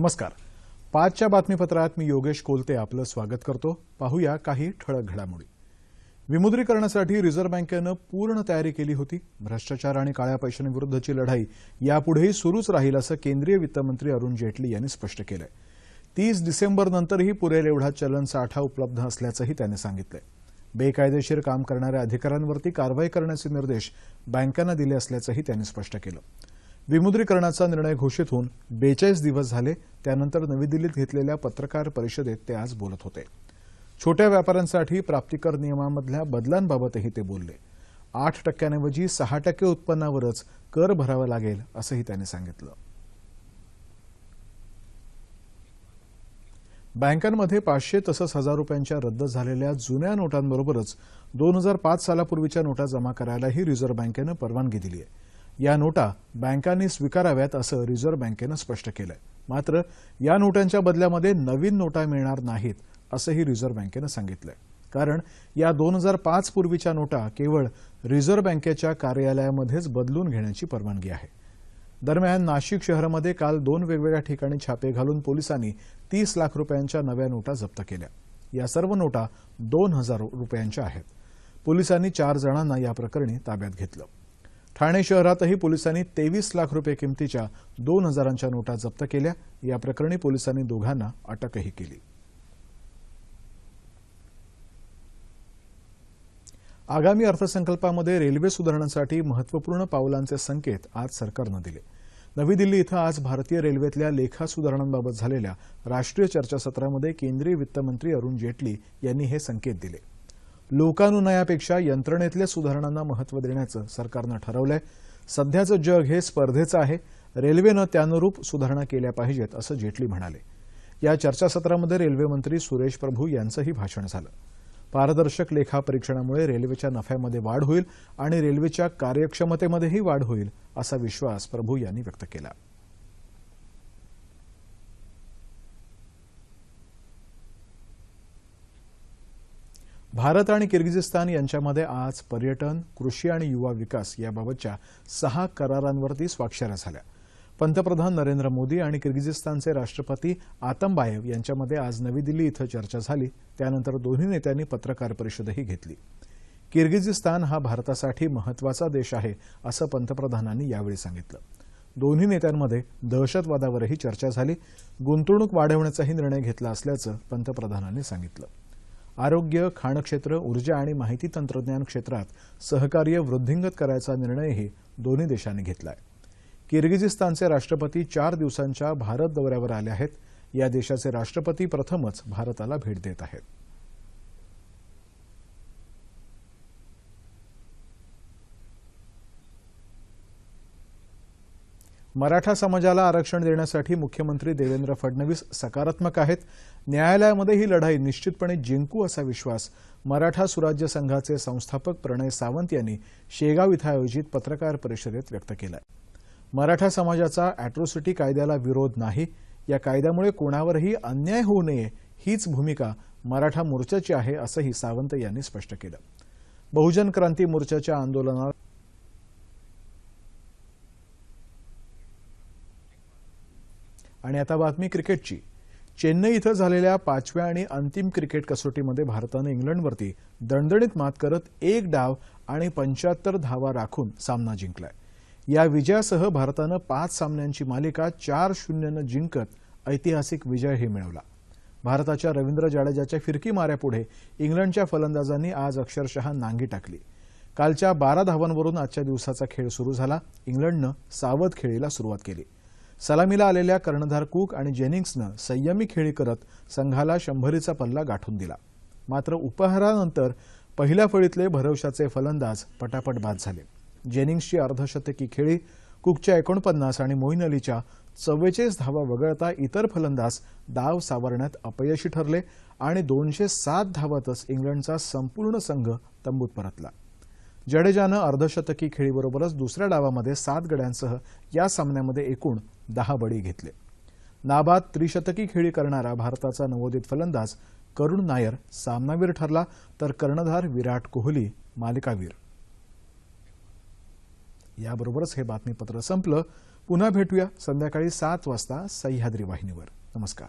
नमस्कार. पाचच्या बातमीपत्रात मी योगेश कोलते आपलं स्वागत करतो. पाहूया काही ठळक घडामोडी. विमुद्रीकरणासाठी रिझर्व्ह बँकेनं पूर्ण तयारी केली होती. भ्रष्टाचार आणि काळ्या पैशांविरुद्धची लढाई यापुढेही सुरूच राहील असं केंद्रीय वित्तमंत्री अरुण जेटली यांनी स्पष्ट केलंय. तीस डिसेंबरनंतरही पुरेल एवढा चलन साठा उपलब्ध असल्याचंही त्यांनी सांगितलंय. बेकायदेशीर काम करणाऱ्या अधिकाऱ्यांवरती कारवाई करण्याचे निर्देश बँकांना दिले असल्याचंही त्यांनी स्पष्ट केलं. विमुद्रीकरणाचा निर्णय घोषित होऊन बेचाळीस दिवस झाले त्यानंतर नवी दिल्लीत घेतलेल्या पत्रकार परिषदेत ते आज बोलत होते. छोट्या व्यापाऱ्यांसाठी प्राप्तिकर नियमामधल्या बदलांबाबतही ते बोलले. आठ टक्क्यांऐवजी सहा टक्के उत्पन्नावरच कर भरावा लागेल असंही त्यांनी सांगितलं. बँकांमध्ये पाचशे तसंच हजार रुपयांच्या रद्द झालेल्या जुन्या नोटांबरोबरच दोन हजार पाच सालापूर्वीच्या नोटा जमा करायलाही रिझर्व्ह बँकेनं परवानगी दिली आहे या नोटा बँकांनी स्वीकाराव्यात असं रिझर्व्ह बँकेनं स्पष्ट केलंय. मात्र या नोटांच्या बदल्यामध्ये नवीन नोटा मिळणार नाहीत असंही रिझर्व्ह बँकेनं सांगितलंय. कारण या दोन हजार पाच पूर्वीच्या नोटा केवळ रिझर्व्ह बँकेच्या कार्यालयामध्येच बदलून घेण्याची परवानगी आहे. दरम्यान नाशिक शहरामध्ये काल दोन वेगवेगळ्या ठिकाणी छापे घालून पोलिसांनी तीस लाख रुपयांच्या नव्या नोटा जप्त केल्या. या सर्व नोटा दोन हजार रुपयांच्या आहेत. पोलिसांनी चार जणांना या प्रकरणी ताब्यात घेतलं. ठाणे शहरातही पोलिसांनी तेवीस लाख रुपये किमतीच्या दोन हजारांच्या नोटा जप्त केल्या. या प्रकरणी पोलिसांनी दोघांना अटकही केली. आगामी अर्थसंकल्पामध्ये रेल्वे सुधारणांसाठी महत्त्वपूर्ण पावलांचे संकेत आज सरकारनं दिले. नवी दिल्ली इथं आज भारतीय रेल्वेतल्या लेखा सुधारणांबाबत झालेल्या राष्ट्रीय चर्चासत्रामध्ये केंद्रीय वित्तमंत्री अरुण जेटली यांनी हे संकेत दिले. लोकानुनयापेक्षा यंत्रणेतल्या सुधारणांना महत्त्व देण्याचं सरकारनं ठरवलंय. सध्याचं जग हे स्पर्धेचं आहे. रेल्वेनं त्यानुरूप सुधारणा केल्या पाहिजेत असं जेटली म्हणाले. या चर्चासत्रामध्ये रेल्वेमंत्री सुरेश प्रभू यांचंही भाषण झालं. पारदर्शक लेखा परीक्षणामुळे रेल्वेच्या नफ्यामध्ये वाढ होईल आणि रेल्वेच्या कार्यक्षमतेमध्येही वाढ होईल असा विश्वास प्रभू यांनी व्यक्त केला. भारत आणि किर्गिझिस्तान यांच्यामध्ये आज पर्यटन कृषी आणि युवा विकास याबाबतच्या सहा करारांवरती स्वाक्षऱ्या झाल्या. पंतप्रधान नरेंद्र मोदी आणि किर्गिझिस्तानचे राष्ट्रपती आतमबायेव यांच्यामध्ये आज नवी दिल्ली इथं चर्चा झाली. त्यानंतर दोन्ही नेत्यांनी पत्रकार परिषदही घेतली. किर्गिझिस्तान हा भारतासाठी महत्त्वाचा देश आहे असं पंतप्रधानांनी यावेळी सांगितलं. दोन्ही नेत्यांमध्ये दहशतवादावरही चर्चा झाली. गुंतवणूक वाढवण्याचाही निर्णय घेतला असल्याचं पंतप्रधानांनी सांगितलं. आरोग्य खाणक्षेत्र ऊर्जा आणि माहिती तंत्रज्ञान क्षेत्रात सहकार्य वृद्धिंगत करायचा निर्णयही दोन्ही देशांनी घेतला आहे किर्गिझिस्तानचे राष्ट्रपती चार दिवसांच्या भारत दौऱ्यावर आले आहेत. या देशाचे राष्ट्रपती प्रथमच भारताला भेट देत आहेत. मराठा समाजाला आरक्षण देण्यासाठी मुख्यमंत्री देवेंद्र फडणवीस सकारात्मक आहेत. न्यायालयामध्ये ही लढाई निश्चितपणे जिंकू असा विश्वास मराठा सुराज्य संघाचे संस्थापक प्रणय सावंत यांनी शेगाव इथं आयोजित पत्रकार परिषदेत व्यक्त केला मराठा समाजाचा अॅट्रोसिटी कायद्याला विरोध नाही. या कायद्यामुळे कोणावरही अन्याय होऊ नये हीच भूमिका मराठा मोर्चाची आहे असंही सावंत यांनी स्पष्ट केलं. बहुजन क्रांती मोर्चाच्या आंदोलनात आणि आता बातमी क्रिकेटची. चेन्नई इथं झालेल्या पाचव्या आणि अंतिम क्रिकेट कसोटीमध्ये भारतानं इंग्लंडवरती दणदणीत मात करत एक डाव आणि पंच्याहत्तर धावा राखून सामना जिंकलाय. या विजयासह भारतानं पाच सामन्यांची मालिका चार शून्यनं जिंकत ऐतिहासिक विजयही मिळवला. भारताच्या रवींद्र जाडेजाच्या फिरकी माऱ्यापुढे इंग्लंडच्या फलंदाजांनी आज अक्षरशः नांगी टाकली. कालच्या बारा धावांवरून आजच्या दिवसाचा खेळ सुरू झाला. इंग्लंडनं सावध खेळीला सुरुवात केली. सलामीला आलेल्या कर्णधार कुक आणि जेनिंग्सनं संयमी खेळी करत संघाला शंभरीचा पल्ला गाठून दिला. मात्र उपहारानंतर पहिल्या फळीतले भरवशाचे फलंदाज पटापट बाद झाले. जेनिंग्सची अर्धशतकी खेळी कुकच्या एकोणपन्नास आणि मोईन अलीच्या चव्वेचाळीस धावा वगळता इतर फलंदाज डाव सावरण्यात अपयशी ठरले आणि दोनशे सात धावातच इंग्लंडचा संपूर्ण संघ तंबूत परतला. जडेजानं अर्धशतकी खेळीबरोबरच दुसऱ्या डावामध्ये सात गड्यांसह या सामन्यामध्ये एकूण दहा बळी घेतले. नाबाद त्रिशतकी खेळी करणारा भारताचा नवोदित फलंदाज करुण नायर सामनावीर ठरला तर कर्णधार विराट कोहली मालिकावीर. याबरोबरच हे बातमीपत्र संपलं. पुन्हा भेटूया संध्याकाळी सात वाजता सह्याद्री वाहिनीवर. नमस्कार.